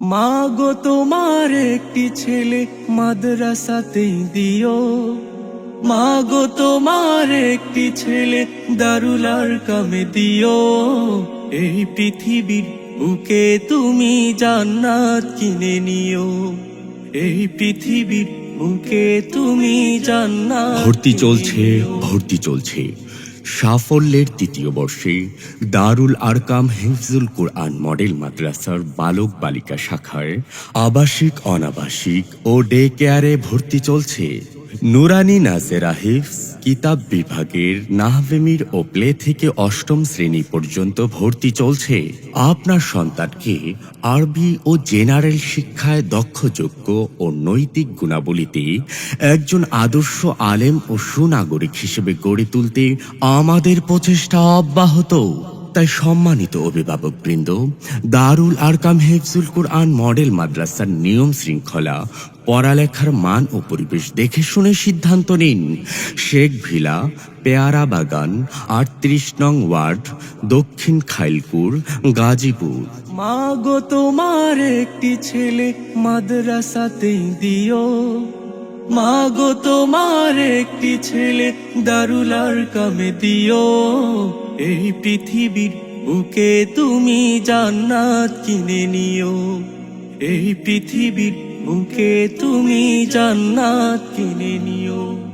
মা গো তোমার একটি ছেলে মাদ্রাসাতে দিও। মা গো তোমার একটি ছেলে দারুলার কামে দিও। এই পৃথিবীর বুকে তুমি জান্নাত কিনে নিও। এই পৃথিবীর বুকে তুমি জান্নাত ভর্তি চলছে। ভর্তি চলছে। সাফল্যের তৃতীয় বর্ষে দারুল আরকাম হেফজুল কোরআন মডেল মাদ্রাসার বালক বালিকা শাখায় আবাসিক, অনাবাসিক ও ডে কেয়ারে ভর্তি চলছে। নুরানি নাজেরা হিফজ। কিতাব বিভাগের নাহভেমির ও প্লে থেকে অষ্টম শ্রেণি পর্যন্ত ভর্তি চলছে। আপনার সন্তানকে আরবি ও জেনারেল শিক্ষায় দক্ষযোগ্য ও নৈতিক গুণাবলীতে একজন আদর্শ আলেম ও সুনাগরিক হিসেবে গড়ে তুলতে আমাদের প্রচেষ্টা অব্যাহত। তাই সম্মানিত অভিভাবক বৃন্দ, দারুল আরকাম হেফজুল কোরআন মডেল মাদ্রাসার নিয়ম শৃঙ্খলা, পড়ালেখার মান ও পরিবেশ দেখে শুনে সিদ্ধান্ত নিন। শেখ ভিলা, পেয়ারা বাগান, আটত্রিশ নং ওয়ার্ড, দক্ষিণ খাইলপুর গাজীপুর। মা গো তোমার একটি ছেলে মাদ্রাসাতে দিও। মা গো তোমার একটি ছেলে, দারুলার কামে দিও। এই পৃথিবীর বুকে তুমি জান্নাত কিনে নিও। এই পৃথিবীর বুকে তুমি জান্নাত কিনে নিও।